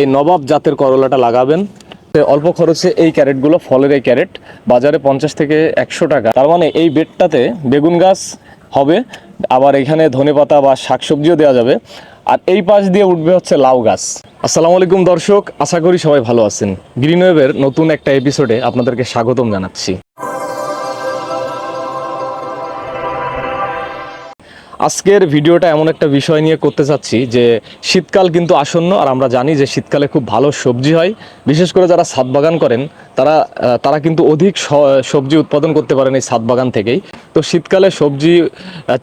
এই নবাব জাতের করলাটা লাগাবেন। অল্প খরচে এই ক্যারেটগুলো, ফলের এই ক্যারেট, বাজারে পঞ্চাশ থেকে একশো টাকা। তার মানে এই বেডটাতে বেগুন গাছ হবে, আবার এখানে ধনেপাতা বা শাকসবজিও দেওয়া যাবে। আর এই পাশ দিয়ে উঠবে হচ্ছে লাউ গাছ। আসসালামু আলাইকুম দর্শক, আশা করি সবাই ভালো আছেন। গ্রিন ওয়েভের নতুন একটা এপিসোডে আপনাদেরকে স্বাগতম জানাচ্ছি। আজকের ভিডিওটা এমন একটা বিষয় নিয়ে করতে চাচ্ছি যে শীতকাল কিন্তু আসন্ন আর আমরা জানি যে শীতকালে খুব ভালো সবজি হয়। বিশেষ করে যারা ছাদ বাগান করেন, তারা তারা কিন্তু অধিক সবজি উৎপাদন করতে পারেন এই ছাদ বাগান থেকেই। তো শীতকালে সবজি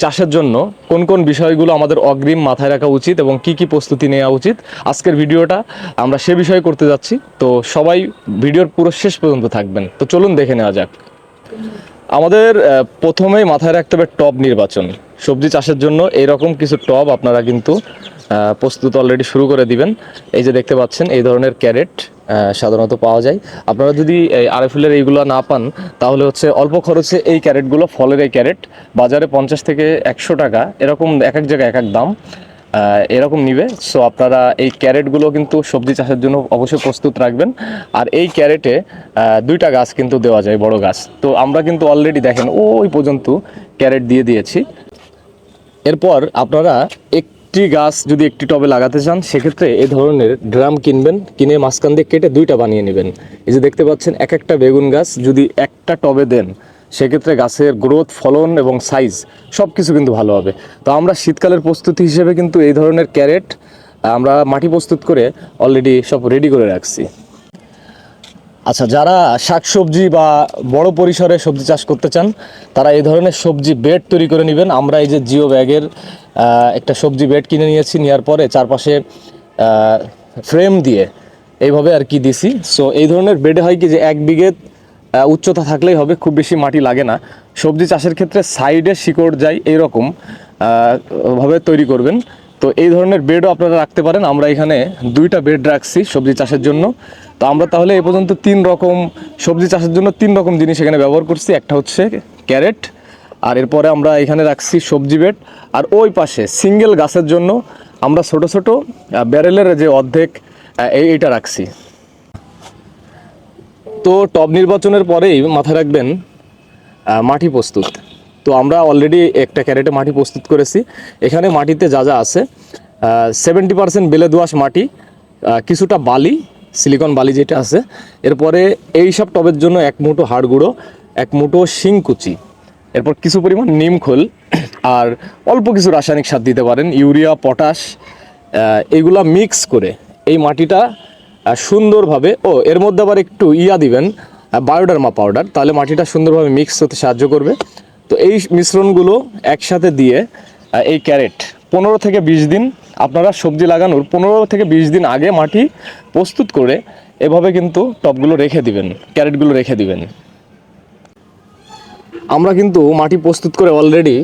চাষের জন্য কোন কোন বিষয়গুলো আমাদের অগ্রিম মাথায় রাখা উচিত এবং কি কি প্রস্তুতি নেওয়া উচিত আজকের ভিডিওটা আমরা সে বিষয়ে করতে যাচ্ছি। তো সবাই ভিডিওর পুরো শেষ পর্যন্ত থাকবেন। তো চলুন দেখে নেওয়া যাক। আমাদের প্রথমেই মাথায় রাখতে হবে টব নির্বাচন। সবজি চাষের জন্য এইরকম কিছু টব আপনারা কিন্তু প্রস্তুত অলরেডি শুরু করে দিবেন। এই যে দেখতে পাচ্ছেন, এই ধরনের ক্যারেট সাধারণত পাওয়া যায়। আপনারা যদি এই আরএফএলের এইগুলো না পান, তাহলে হচ্ছে অল্প খরচে এই ক্যারেটগুলো, ফলের এই ক্যারেট, বাজারে পঞ্চাশ থেকে একশো টাকা, এরকম এক এক জায়গায় এক এক দাম। এরকম নিবে। সো আপনারা এই ক্যারেটগুলো কিন্তু সবজি চাষের জন্য অবশ্যই প্রস্তুত রাখবেন। আর এই ক্যারেটে দুইটা গাছ কিন্তু দেওয়া যায়, বড় গাছ। তো আমরা কিন্তু অলরেডি দেখেন, ওই পর্যন্ত ক্যারেট দিয়ে দিয়েছি। এরপর আপনারা একটি গাছ যদি একটি টবে লাগাতে চান, সেক্ষেত্রে এ ধরনের ড্রাম কিনবেন, কিনে মাঝখান দিয়ে কেটে দুইটা বানিয়ে নেবেন। এই যে দেখতে পাচ্ছেন, এক একটা বেগুন গাছ যদি একটা টবে দেন সেক্ষেত্রে গাছের গ্রোথ ফলন এবং সাইজ সব কিছু কিন্তু ভালো হবে। তো আমরা শীতকালের প্রস্তুতি হিসেবে কিন্তু এই ধরনের ক্যারেট আমরা মাটি প্রস্তুত করে অলরেডি সব রেডি করে রাখছি। আচ্ছা যারা শাকসবজি বা বড় পরিসরে সবজি চাষ করতে চান, তারা এই ধরনের সবজি বেড তৈরি করে নেবেন। আমরা এই যে জিও ব্যাগের একটা সবজি বেড কিনে নিয়েছি নেওয়ার পরে চারপাশে ফ্রেম দিয়ে এইভাবে আর কি দিছি। সো এই ধরনের বেডে হয় কি যে এক বিঘে উচ্চতা থাকলেই হবে খুব বেশি মাটি লাগে না। সবজি চাষের ক্ষেত্রে সাইডে শিকড় যায় এইরকম আহ, ভাবে তৈরি করবেন। তো এই ধরনের বেডও আপনারা রাখতে পারেন। আমরা এখানে দুইটা বেড রাখছি সবজি চাষের জন্য। তো আমরা তাহলে এ পর্যন্ত তিন রকম সবজি চাষের জন্য তিন রকম জিনিস এখানে ব্যবহার করছি। একটা হচ্ছে ক্যারেট আর এরপরে আমরা এখানে রাখছি সবজি বেড আর ওই পাশে সিঙ্গেল গাছের জন্য আমরা ছোট ছোট ব্যারেলের যে অর্ধেক এই এইটা রাখছি। তো টব নির্বাচনের পরেই মাথায় রাখবেন মাটি প্রস্তুত। তো আমরা অলরেডি একটা ক্যারেটে মাটি প্রস্তুত করেছি। এখানে মাটিতে যা যা আছে সেভেন্টি পার্সেন্ট বেলে দোআঁশ মাটি কিছুটা বালি সিলিকন বালি যেটা আছে। এরপরে এই সব টবের জন্য এক মুঠো হাড় গুঁড়ো এক মুঠো শিংকুচি এরপর কিছু পরিমাণ নিমখোল আর অল্প কিছু রাসায়নিক সার দিতে পারেন ইউরিয়া পটাশ আহ, এইগুলা মিক্স করে এই মাটিটা সুন্দরভাবে, ও, এর মধ্যে আবার একটু ইয়া দিবেন বায়োডার্মা পাউডার, তাহলে মাটিটা সুন্দরভাবে মিক্স হতে সাহায্য করবে। তো এই মিশ্রণগুলো একসাথে দিয়ে এই ক্যারেট, পনেরো থেকে বিশ দিন আপনারা সবজি লাগানোর পনেরো থেকে বিশ দিন আগে মাটি প্রস্তুত করে এভাবে কিন্তু টবগুলো রেখে দিবেন, ক্যারেটগুলো রেখে দিবেন। আমরা কিন্তু মাটি প্রস্তুত করে অলরেডি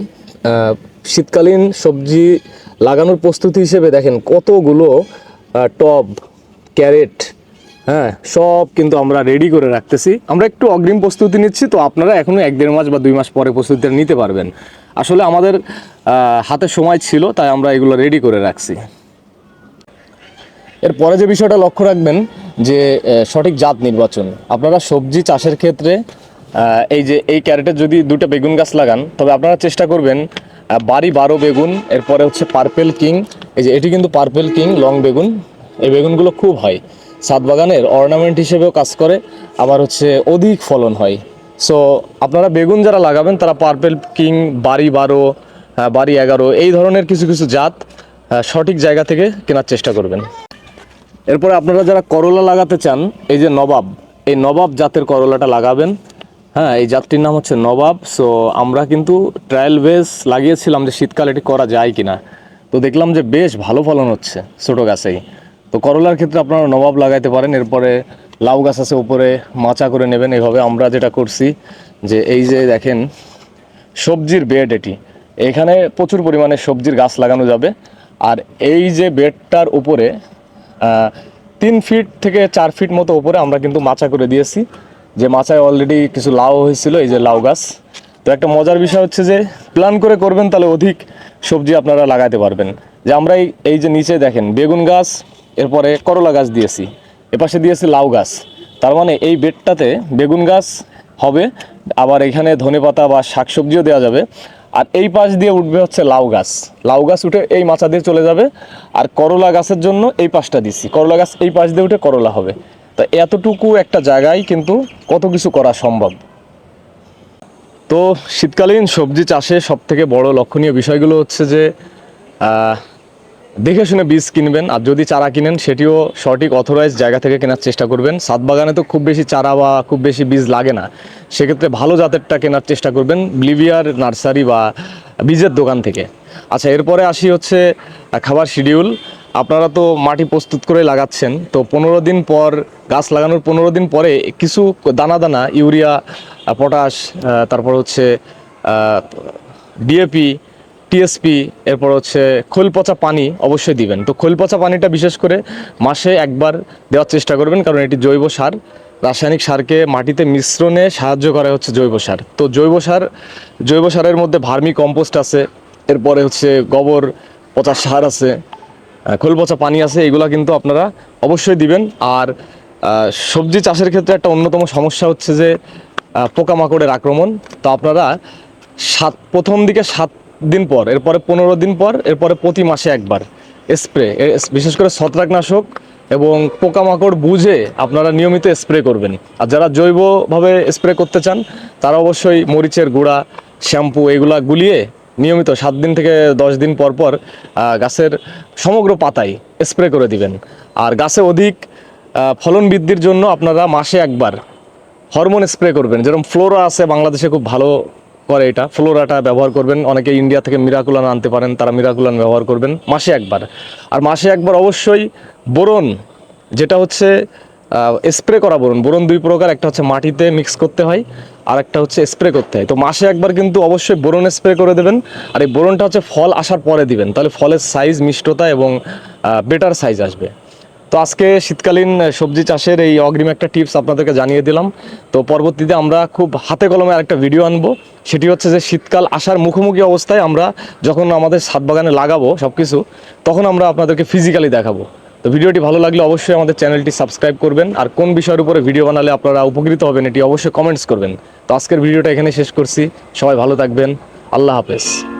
শীতকালীন সবজি লাগানোর প্রস্তুতি হিসেবে দেখেন কতগুলো টব ক্যারেট হ্যাঁ সব কিন্তু আমরা রেডি করে রাখতেছি। আমরা একটু অগ্রিম প্রস্তুতি নিচ্ছি, তো আপনারা এখনও এক দেড় মাস বা দুই মাস পরে প্রস্তুতিটা নিতে পারবেন। আসলে আমাদের হাতে সময় ছিল, তাই আমরা এগুলো রেডি করে রাখছি। এরপরে যে বিষয়টা লক্ষ্য রাখবেন, যে সঠিক জাত নির্বাচন। আপনারা সবজি চাষের ক্ষেত্রে এই যে, এই ক্যারেটের যদি দুটো বেগুন গাছ লাগান, তবে আপনারা চেষ্টা করবেন বাড়ি বারো বেগুন, এরপরে হচ্ছে পার্পেল কিং এই যে, এটি কিন্তু পার্পেল কিং লং বেগুন। এই বেগুনগুলো খুব হয়। ছাদ বাগানের অর্নামেন্ট হিসেবেও কাজ করে, আবার হচ্ছে অধিক ফলন হয়। সো আপনারা বেগুন যারা লাগাবেন, তারা পার্পেল কিং বাড়ি বারো বাড়ি এগারো, এই ধরনের কিছু কিছু জাত সঠিক জায়গা থেকে কেনার চেষ্টা করবেন। এরপরে আপনারা যারা করলা লাগাতে চান, এই যে নবাব, এই নবাব জাতের করলাটা লাগাবেন। হ্যাঁ এই জাতটির নাম হচ্ছে নবাব। সো আমরা কিন্তু ট্রায়াল বেস লাগিয়েছিলাম যে শীতকালে এটি করা যায় কিনা। তো দেখলাম যে বেশ ভালো ফলন হচ্ছে ছোটো গাছেই। তো করলার ক্ষেত্রে আপনারা নবাব লাগাইতে পারেন, এরপরে লাউ গাছ আছে উপরে, মাচা করে নেবেন এইভাবে আমরা যেটা করছি যে এই যে দেখেন, সবজির বেড এটি। এখানে প্রচুর পরিমাণে সবজির গাছ লাগানো যাবে। আর এই যে বেডটার উপরে তিন ফিট থেকে চার ফিট মতো উপরে আমরা কিন্তু মাচা করে দিয়েছি। যে মাচায় অলরেডি কিছু লাউ হয়েছিল, এই যে লাউ গাছ। তো একটা মজার বিষয় হচ্ছে যে প্ল্যান করে করবেন তাহলে অধিক সবজি আপনারা লাগাতে পারবেন। যে আমরা এই এই যে নিচে দেখেন, বেগুন গাছ এরপরে করলা গাছ দিয়েছি। এপাশে দিয়েছি লাউ গাছ। তার মানে এই বেডটাতে বেগুন গাছ হবে, আবার এখানে ধনেপাতা বা শাকসবজিও দেওয়া যাবে। আর এই পাশ দিয়ে উঠবে হচ্ছে লাউ গাছ। লাউ গাছ উঠে এই মাচা দিয়ে চলে যাবে। আর করলা গাছের জন্য এই পাশটা দিচ্ছি করলা গাছ এই পাশ দিয়ে উঠে করলা হবে। তা এতটুকু একটা জায়গায় কিন্তু কত কিছু করা সম্ভব। তো শীতকালীন সবজি চাষে সব থেকে বড় লক্ষণীয় বিষয়গুলো হচ্ছে যে দেখে শুনে বীজ কিনবেন, আর যদি চারা কিনেন, সেটিও সঠিক অথরাইজ জায়গা থেকে কেনার চেষ্টা করবেন। সাত বাগানে তো খুব বেশি চারা বা খুব বেশি বীজ লাগে না। সেক্ষেত্রে ভালো জাতেরটা কেনার চেষ্টা করবেন ব্লিভিয়ার নার্সারি বা বীজের দোকান থেকে। আচ্ছা এরপরে আসি হচ্ছে খাবার শিডিউল আপনারা তো মাটি প্রস্তুত করে লাগাচ্ছেন, তো পনেরো দিন পর, গাছ লাগানোর পনেরো দিন পরে কিছু দানা দানা, ইউরিয়া পটাশ তারপর হচ্ছে ডিএপি টিএসপি এরপর হচ্ছে খোল পচা পানি অবশ্যই দিবেন। তো খোল পচা পানিটা বিশেষ করে মাসে একবার দেওয়ার চেষ্টা করবেন, কারণ এটি জৈব সার। রাসায়নিক সারকে মাটিতে মিশ্রণে সাহায্য করে হচ্ছে জৈব সার। তো জৈব সার, জৈব সারের মধ্যে ভার্মি কম্পোস্ট আছে, এরপরে হচ্ছে গোবর পচা সার আছে খোল পচা পানি আছে, এগুলো কিন্তু আপনারা অবশ্যই দিবেন। আর সবজি চাষের ক্ষেত্রে একটা অন্যতম সমস্যা হচ্ছে যে পোকামাকড়ের আক্রমণ। তো আপনারা সাত, প্রথম দিকে সাত দিন পর, এরপরে পনেরো দিন পর, এরপরে প্রতি মাসে একবার। স্প্রে বিশেষ করে ছত্রাকনাশক এবং পোকামাকড় বুঝে আপনারা নিয়মিত স্প্রে করবেন। আর যারা জৈবভাবে স্প্রে করতে চান, তারা অবশ্যই মরিচের গুঁড়া, শ্যাম্পু এগুলা গুলিয়ে নিয়মিত সাত দিন থেকে দশ দিন পর পর গাছের সমগ্র পাতায় স্প্রে করে দিবেন। আর গাছে অধিক ফলন বৃদ্ধির জন্য আপনারা মাসে একবার হরমোন স্প্রে করবেন। যেরকম ফ্লোরা আছে, বাংলাদেশে খুব ভালো করে এটা ফ্লোরাটা ব্যবহার করবেন। অনেকে ইন্ডিয়া থেকে মিরাকুলান আনতে পারেন, তারা মিরাকুলান ব্যবহার করবেন মাসে একবার। আর মাসে একবার অবশ্যই বোরন, যেটা হচ্ছে স্প্রে করা বোরন। বোরন দুই প্রকার, একটা হচ্ছে মাটিতে মিক্স করতে হয়, আর একটা হচ্ছে স্প্রে করতে হয়। তো মাসে একবার কিন্তু অবশ্যই বোরন স্প্রে করে দেবেন। আর এই বোরনটা হচ্ছে ফল আসার পরে দিবেন। তাহলে ফলের সাইজ মিষ্টতা এবং বেটার সাইজ আসবে। তো আজকে শীতকালীন সবজি চাষের এই অগ্রিম একটা টিপস আপনাদেরকে জানিয়ে দিলাম। তো পরবর্তীতে আমরা খুব হাতে কলমে আরেকটা ভিডিও আনব। সেটি হচ্ছে যে, শীতকাল আসার মুখোমুখি অবস্থায় আমরা যখন আমাদের ছাদ বাগানে লাগাবো সব কিছু তখন আমরা আপনাদেরকে ফিজিক্যালি দেখাবো। তো ভিডিওটি ভালো লাগলে অবশ্যই আমাদের চ্যানেলটি সাবস্ক্রাইব করবেন। আর কোন বিষয়ের উপরে ভিডিও বানালে আপনারা উপকৃত হবেন, এটি অবশ্যই কমেন্টস করবেন। তো আজকের ভিডিওটা এখানে শেষ করছি। সবাই ভালো থাকবেন। আল্লাহ হাফেজ।